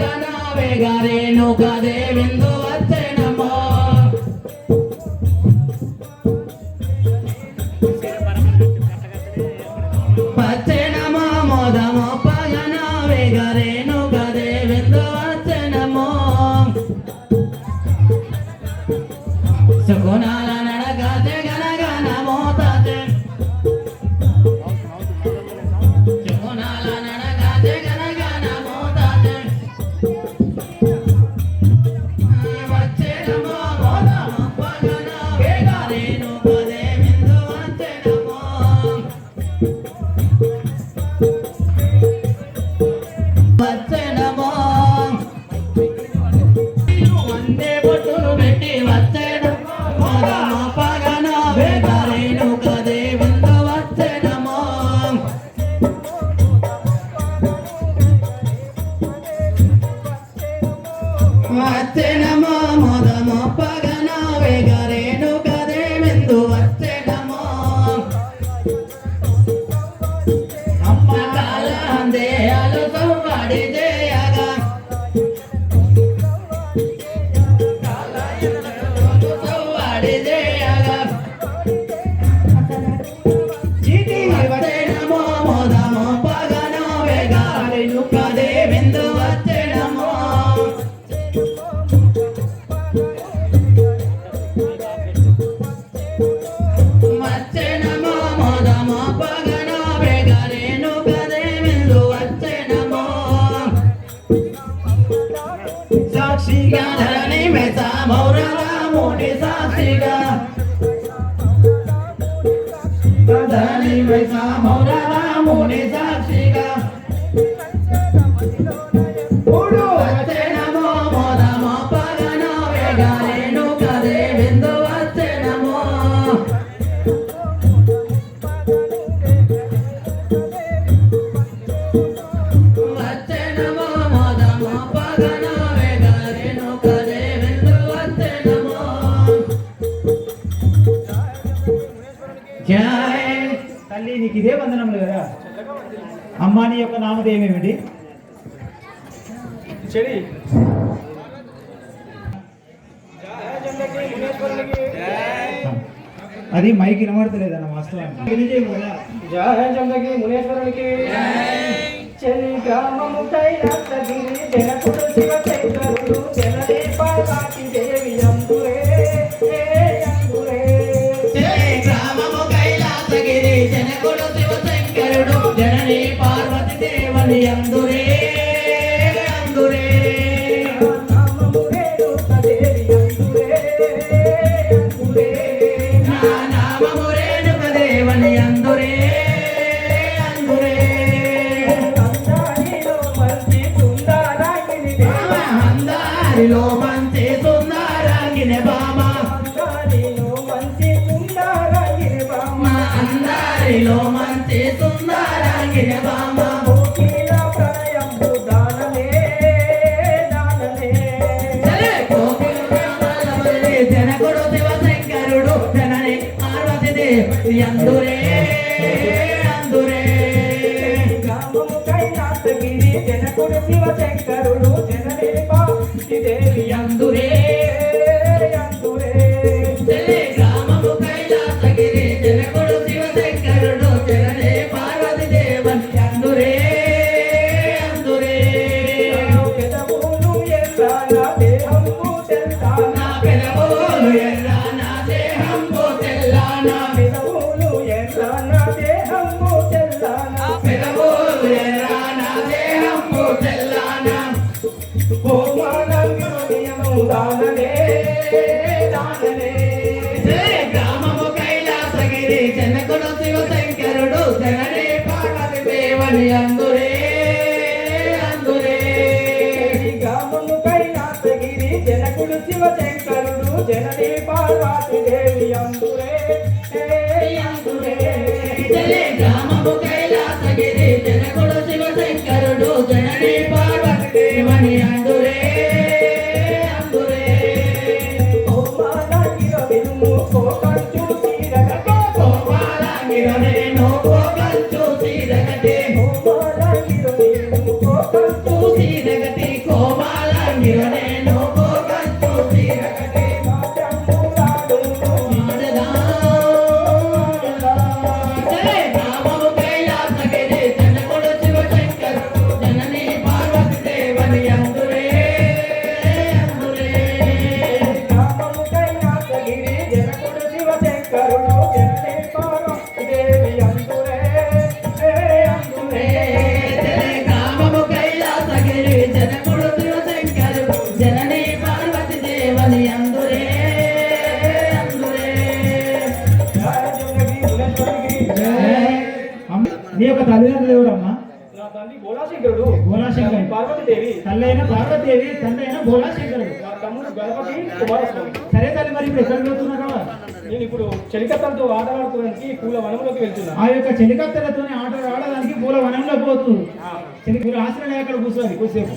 గగన వేగరేణుక దేవిందువ antena. साक्षीगा धरणीमेचा मौराला मोठी साक्षीगा धरणीमेचा मौराला मोठी साक्षीगा Gana ఇదే వందనములు కదా? అమ్మాని యొక్క నామధేయం ఏమిటి అది మైకి వినబడతలేదన్న వాస్తవానికి. జాహ జంగకి మునేశ్వరునికి. చెలి జన జన దీపాలకి హరిలో మంతే సుందరాంగిన బామ అందురే అందురే. కైలాసగిరి జనకుడు శివ శంకరుడు అందురే. Happy నీ యొక్క తల్లిదండ్రులు ఎవరమ్మా? బోలాశంకరుడు. బోలాశంకరుడు. పార్వతీదేవి. తల్లైన పార్వతీదేవి తండ్రి అయిన భోళాశంకరుడు నా తమ్ముడు గణపతి కుమారస్వామి. సరే తల్లి మరి ఇప్పుడు ఎక్కడికి వెళ్తున్నారా నేను ఇప్పుడు చెలికత్తలతో ఆటలాడుకోవడానికి పూల వనంలోకి వెళ్తున్నా. ఆ యొక్క చెలికత్తెలతోని ఆటలు ఆడడానికి పూల వనంలో పోతు. చెలి మీరు ఆశ్రయం అక్కడ కూర్చోండి కొద్దిసేపు.